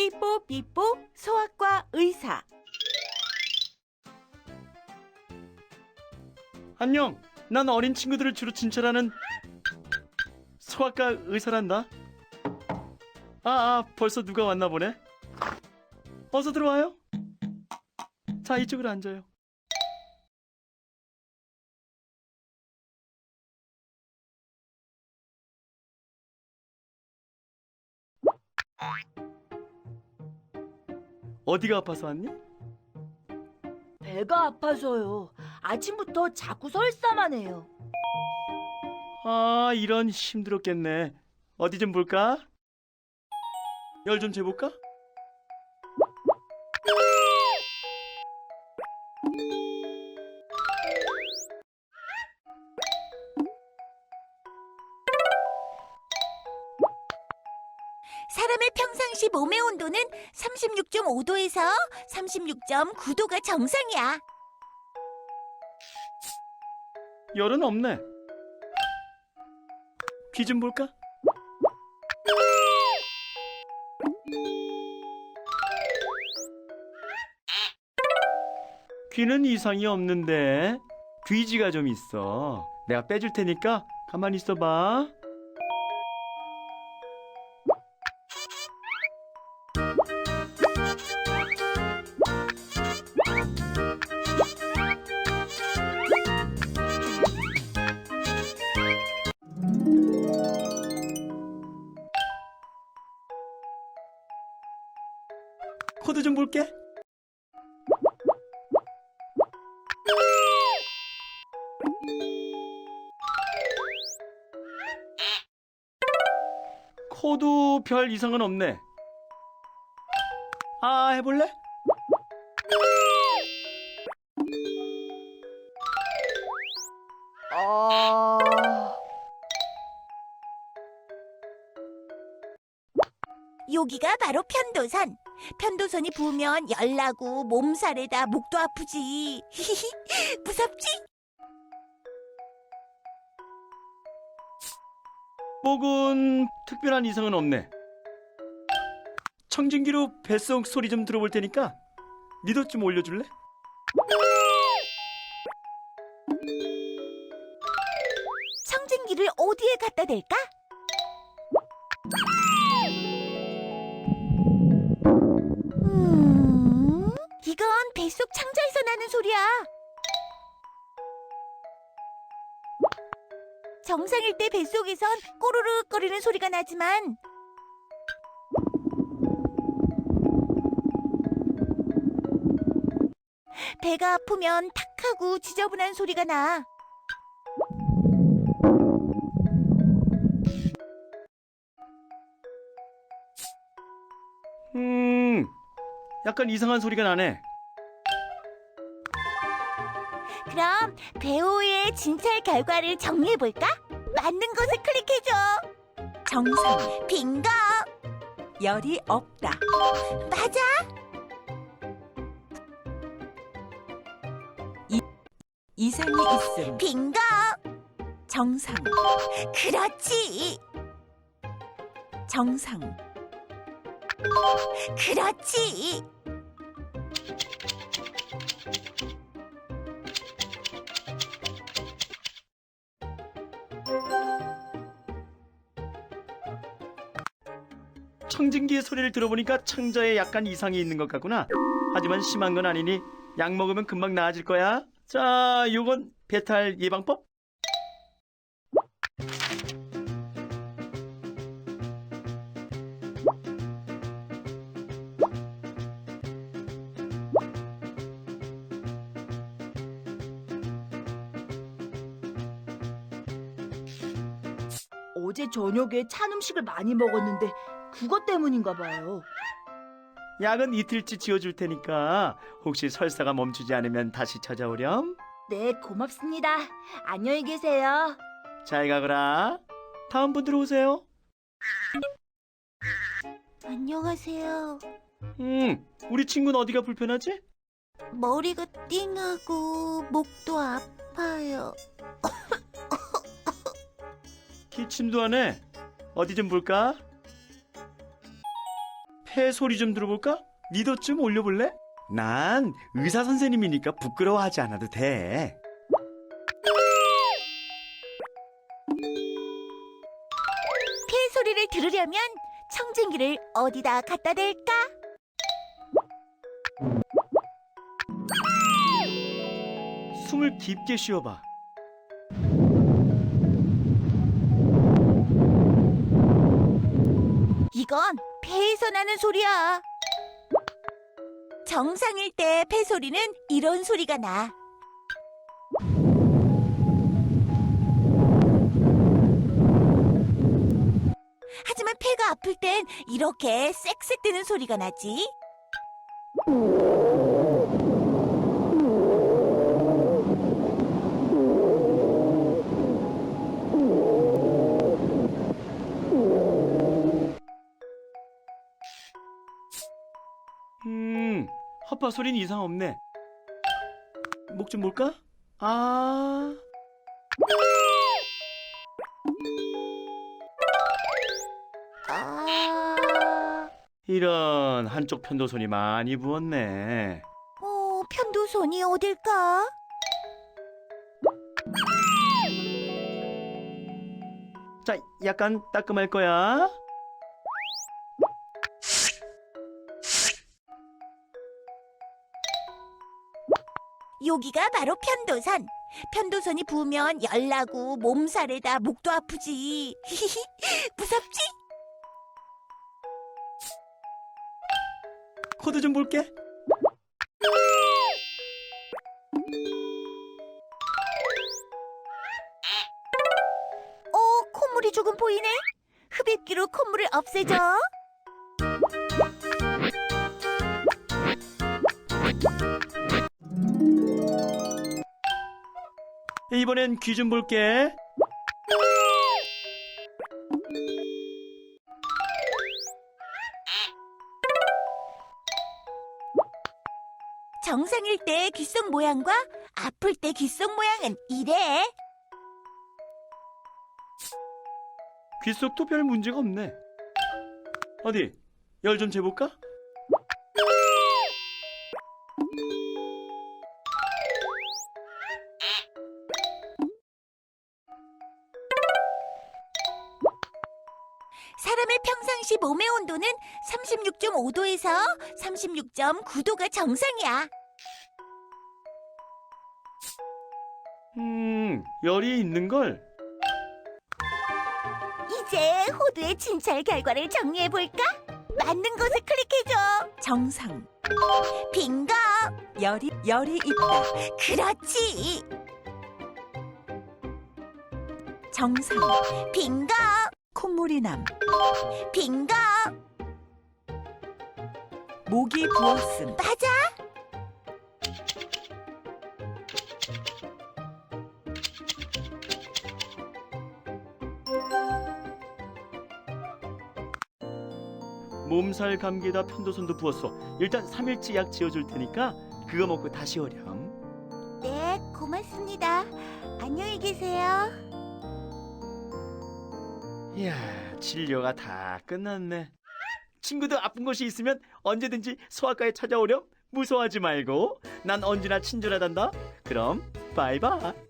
삐뽀 삐뽀 소아과 의사 안녕. 난 어린 친구들을 주로 진찰하는 소아과 의사란다. 아, 아, 벌써 누가 왔나 보네. 어서 들어와요. 자, 이쪽으로 앉아요. 어디가 아파서 왔니? 배가 아파서요 아침부터 자꾸 설사만 해요 아, 이런 힘들었겠네. 어디 좀 볼까? 열 좀 재볼까? 사람의 평상시 몸의 온도는 36.5도에서 36.9도가 정상이야. 열은 없네. 귀 좀 볼까? 귀는 이상이 없는데 귀지가 좀 있어. 내가 빼줄 테니까 가만히 있어봐. 코드 좀 볼게. 코도 별 이상은 없네. 아, 해볼래? 어... 여기가 바로 편도선. 편도선이 부으면 열나고 몸살에다 목도 아프지. 무섭지? 목은 특별한 이상은 없네. 청진기로 뱃속 소리 좀 들어볼 테니까 니도 좀 올려줄래? 청진기를 어디에 갖다 댈까? 이건 뱃속 창자에서 나는 소리야. 정상일 때 뱃속에선 꼬르륵거리는 소리가 나지만 배가 아프면 탁 하고 지저분한 소리가 나. 음, 약간 이상한 소리가 나네. 그럼 배우의 진찰 결과를 정리해 볼까? 맞는 것을 클릭해줘. 정상 빙고. 열이 없다 맞아. 이상이 있음 빙고. 정상 그렇지. 정상 그렇지. 청진기의 소리를 들어보니까 창자에 약간 이상이 있는 것 같구나. 하지만 심한 건 아니니 약 먹으면 금방 나아질 거야. 자, 요건 배탈 예방법? 어제 저녁에 찬 음식을 많이 먹었는데 그것 때문인가 봐요 약은 이틀치 지어줄 테니까 혹시 설사가 멈추지 않으면 다시 찾아오렴. 네 고맙습니다 안녕히 계세요 잘 가거라. 다음 분 들어오세요. 안녕하세요. 음, 우리 친구는 어디가 불편하지? 머리가 띵하고 목도 아파요. 기침도 하네. 어디 좀 볼까? 폐 소리 좀 들어볼까? 니도 좀 올려볼래? 난 의사 선생님이니까 부끄러워하지 않아도 돼. 폐 소리를 들으려면 청진기를 어디다 갖다 댈까? 숨을 깊게 쉬어봐. 이건 폐에서 나는 소리야. 정상일 때 폐 소리는 이런 소리가 나. 하지만 폐가 아플 땐 이렇게 쌕쌕 뜨는 소리가 나지. 헛파 소리는 이상 없네. 목 좀 볼까? 아, 아, 이런 한쪽 편도선이 많이 부었네. 어, 편도선이 어딜까? 자, 약간 따끔할 거야. 여기가 바로 편도선. 편도선이 부으면 열나고 몸살에다 목도 아프지. 무섭지? 코드 좀 볼게. 어, 콧물이 조금 보이네. 흡입기로 콧물을 없애줘. 이번엔 귀 좀 볼게. 정상일 때 귓속 모양과 아플 때 귓속 모양은 이래. 귀 속도 별 문제가 없네. 어디, 열 좀 재볼까? 사람의 평상시 몸의 온도는 36.5도에서 36.9도가 정상이야. 음, 열이 있는 걸. 이제 호두의 진찰 결과를 정리해 볼까? 맞는 곳을 클릭해줘. 정상. 빙고. 열이 열이 있다. 그렇지. 정상. 빙고. 콧물이 남. 빙고. 목이 부었음. 맞아. 몸살 감기에다 편도선도 부었어. 일단 3일치 약 지어줄 테니까 그거 먹고 다시 오렴. 네, 고맙습니다. 안녕히 계세요. 이야, 진료가 다 끝났네. 친구도 아픈 곳이 있으면 언제든지 소아과에 찾아오렴. 무서워하지 말고. 난 언제나 친절하단다. 그럼 바이바이.